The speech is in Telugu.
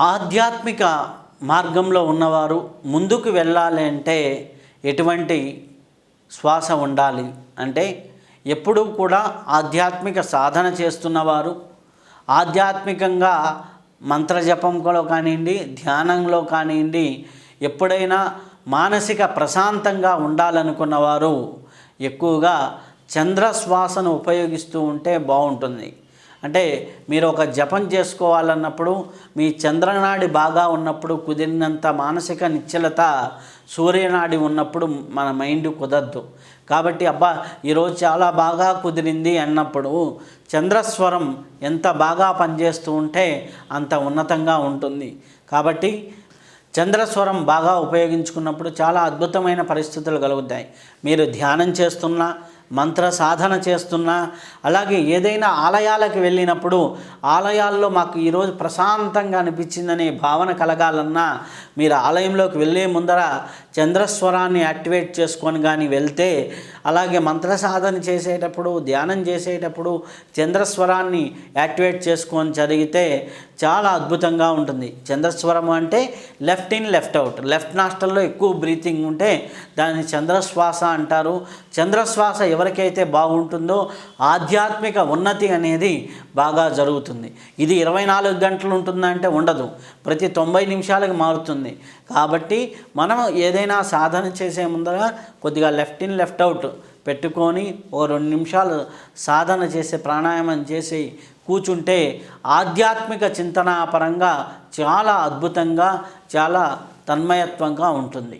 ఆధ్యాత్మిక మార్గంలో ఉన్నవారు ముందుకు వెళ్ళాలి అంటే ఎటువంటి శ్వాస ఉండాలి. అంటే ఎప్పుడూ కూడా ఆధ్యాత్మిక సాధన చేస్తున్నవారు ఆధ్యాత్మికంగా మంత్రజపంలో కానివ్వండి ధ్యానంలో కానివ్వండి ఎప్పుడైనా మానసిక ప్రశాంతంగా ఉండాలనుకున్నవారు ఎక్కువగా చంద్రశ్వాసను ఉపయోగిస్తూ ఉంటే బాగుంటుంది. అంటే మీరు ఒక జపం చేసుకోవాలన్నప్పుడు మీ చంద్రనాడి బాగా ఉన్నప్పుడు కుదిరినంత మానసిక నిశ్చలత సూర్యనాడి ఉన్నప్పుడు మన మైండ్ కుదరదు. కాబట్టి అబ్బా ఈరోజు చాలా బాగా కుదిరింది అన్నప్పుడు చంద్రస్వరం ఎంత బాగా పనిచేస్తూ ఉంటే అంత ఉన్నతంగా ఉంటుంది. కాబట్టి చంద్రస్వరం బాగా ఉపయోగించుకున్నప్పుడు చాలా అద్భుతమైన పరిస్థితులు కలుగుతాయి. మీరు ధ్యానం చేస్తున్నా మంత్ర సాధన చేస్తున్నా అలాగే ఏదైనా ఆలయాలకు వెళ్ళినప్పుడు ఆలయాల్లో మాకు ఈరోజు ప్రశాంతంగా అనిపించిందనే భావన కలగాలన్నా మీరు ఆలయంలోకి వెళ్ళే ముందర చంద్రస్వరాన్ని యాక్టివేట్ చేసుకొని కానీ వెళ్తే అలాగే మంత్ర సాధన చేసేటప్పుడు ధ్యానం చేసేటప్పుడు చంద్రస్వరాన్ని యాక్టివేట్ చేసుకొని జరిగితే చాలా అద్భుతంగా ఉంటుంది. చంద్రస్వరం అంటే left in left out left నాస్టల్లో ఎక్కువ బ్రీతింగ్ ఉంటే దాన్ని చంద్రశ్వాస అంటారు. చంద్రశ్వాస ఎవరికైతే బాగుంటుందో ఆధ్యాత్మిక ఉన్నతి అనేది బాగా జరుగుతుంది. ఇది ఇరవై నాలుగు గంటలు ఉంటుందంటే ఉండదు. ప్రతి తొంభై నిమిషాలకు మారుతుంది. కాబట్టి మనం ఏదైనా సాధన చేసే ముందర కొద్దిగా లెఫ్ట్ ఇన్ లెఫ్ట్ అవుట్ పెట్టుకొని ఓ రెండు నిమిషాలు సాధన చేసే ప్రాణాయామం చేసి కూర్చుంటే ఆధ్యాత్మిక చింతనాపరంగా చాలా అద్భుతంగా చాలా తన్మయత్వంగా ఉంటుంది.